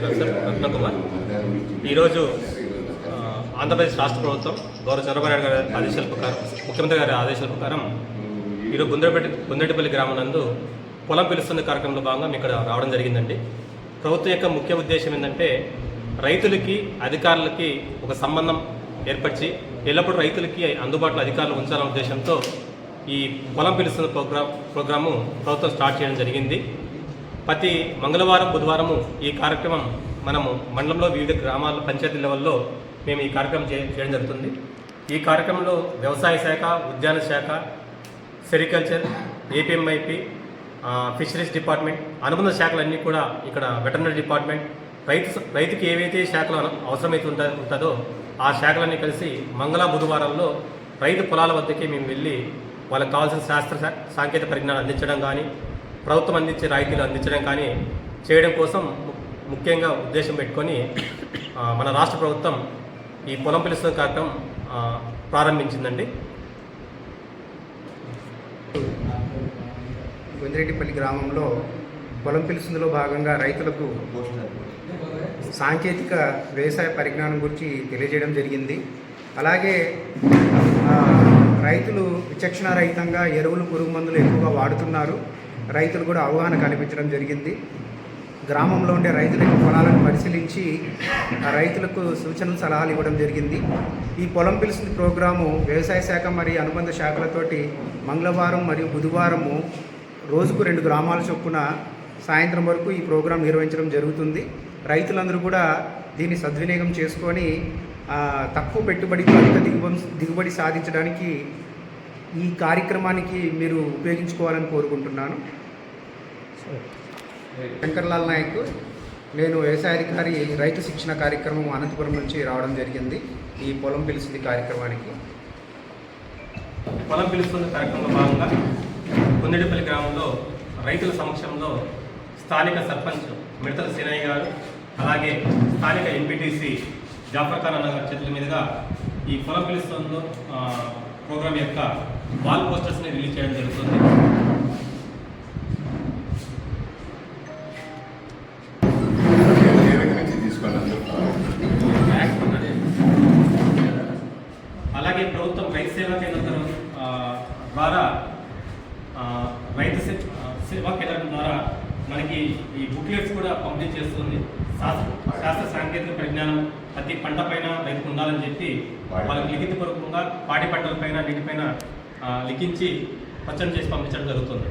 Professor Ratnakumar. ఈరోజు ఆంధ్రప్రదేశ్ రాష్ట్ర ప్రభుత్వం గౌరవ చంద్రబాబు గారి ఆదేశాల ప్రకారం ముఖ్యమంత్రి గారి ఆదేశాల ప్రకారం ఈరోజు గుండ్రపల్లి గుండ్రెడ్డిపల్లి గ్రామం నందు పొలం పిలుస్తున్న కార్యక్రమంలో భాగంగా ఇక్కడ రావడం జరిగిందండి. ప్రభుత్వం యొక్క ముఖ్య ఉద్దేశం ఏంటంటే రైతులకి అధికారులకి ఒక సంబంధం ఏర్పరిచి ఎల్లప్పుడూ రైతులకి అందుబాటులో అధికారులు ఉంచాలనే ఉద్దేశంతో ఈ పొలం పిలుస్తున్న ప్రోగ్రామ్ ప్రోగ్రాము ప్రభుత్వం స్టార్ట్ చేయడం జరిగింది. ప్రతి మంగళవారం బుధవారము ఈ కార్యక్రమం మనము మండలంలో వివిధ గ్రామాల పంచాయతీ లెవెల్లో మేము ఈ కార్యక్రమం చే- చేయడం జరుగుతుంది. ఈ కార్యక్రమంలో వ్యవసాయ శాఖ ఉద్యాన శాఖ సెరికల్చర్ ఏపీఎంఐపి ఫిషరీస్ డిపార్ట్మెంట్ అనుబంధ శాఖలన్నీ కూడా ఇక్కడ వెటర్నరీ డిపార్ట్మెంట్ రైతు రైతుకి ఏవైతే శాఖలు అవసరమైతే ఉంటుందో ఆ శాఖలన్నీ కలిసి మంగళ బుధవారంలో రైతు పొలాల వద్దకి మేము వెళ్ళి వాళ్ళకి కావాల్సిన శాస్త్ర సాంకేతిక పరిజ్ఞానం అందించడం కానీ ప్రభుత్వం అందించే రాయితీలు అందించడం కానీ చేయడం కోసం ము- ముఖ్యంగా ఉద్దేశం పెట్టుకొని మన రాష్ట్ర ప్రభుత్వం ఈ పొలం పిలుస్తున్న కార్యక్రమం ప్రారంభించిందండి. గుందిరెడ్డిపల్లి గ్రామంలో పొలం పిలుస్తుందిలో భాగంగా రైతులకు సాంకేతిక వ్యవసాయ పరిజ్ఞానం గురించి తెలియజేయడం జరిగింది. అలాగే రైతులు విచక్షణ రహితంగా ఎరువులు పురుగు మందులు ఎక్కువగా వాడుతున్నారు. రైతులు కూడా అవగాహన కల్పించడం జరిగింది. గ్రామంలో ఉండే రైతుల యొక్క పొలాలను పరిశీలించి రైతులకు సూచనలు సలహాలు ఇవ్వడం జరిగింది. ఈ పొలం పిలుస్తుంది ప్రోగ్రాము వ్యవసాయ శాఖ మరియు అనుబంధ శాఖలతోటి మంగళవారం మరియు బుధవారము రోజుకు రెండు గ్రామాల చొప్పున సాయంత్రం వరకు ఈ ప్రోగ్రాం నిర్వహించడం జరుగుతుంది. రైతులందరూ కూడా దీన్ని సద్వినియోగం చేసుకొని తక్కువ పెట్టుబడితో అధిక దిగుబడి దిగుబడి సాధించడానికి ఈ కార్యక్రమానికి మీరు ఉపయోగించుకోవాలని కోరుకుంటున్నాను. శంకర్లాల్ నాయక్ నేను వ్యవసాయాధికారి రైతు శిక్షణ కార్యక్రమం అనంతపురం నుంచి రావడం జరిగింది. ఈ పొలం పిలిచింది కార్యక్రమానికి. పొలం పిలుస్తున్న కార్యక్రమంలో భాగంగా కొందడిపల్లి గ్రామంలో రైతుల సమక్షంలో స్థానిక సర్పంచ్ మిడతల సీనయ్య గారు అలాగే స్థానిక ఎంపీటీసీ జాఫర్ ఖాన్ అన్న గారి చేతుల మీదుగా ఈ పొలం పిలుస్తుందో ప్రోగ్రామ్ యొక్క వాల్ పోస్టర్స్ని రిలీజ్ చేయడం జరుగుతుంది. అలాగే ప్రభుత్వం రైతు సేవా కేంద్రం ద్వారా రైతు సేవా కేంద్రం ద్వారా మనకి ఈ బుక్లెట్స్ కూడా పంపిణీ చేస్తుంది. శాస్త్ర శాస్త్ర సాంకేతిక ప్రతి పంట పైన రైతుకు ఉండాలని చెప్పి వాళ్ళకి లిఖితపూర్వకంగా పాడి పంటల పైన నీటిపైన లిఖించి పచ్చడి చేసి పంపించడం జరుగుతుంది.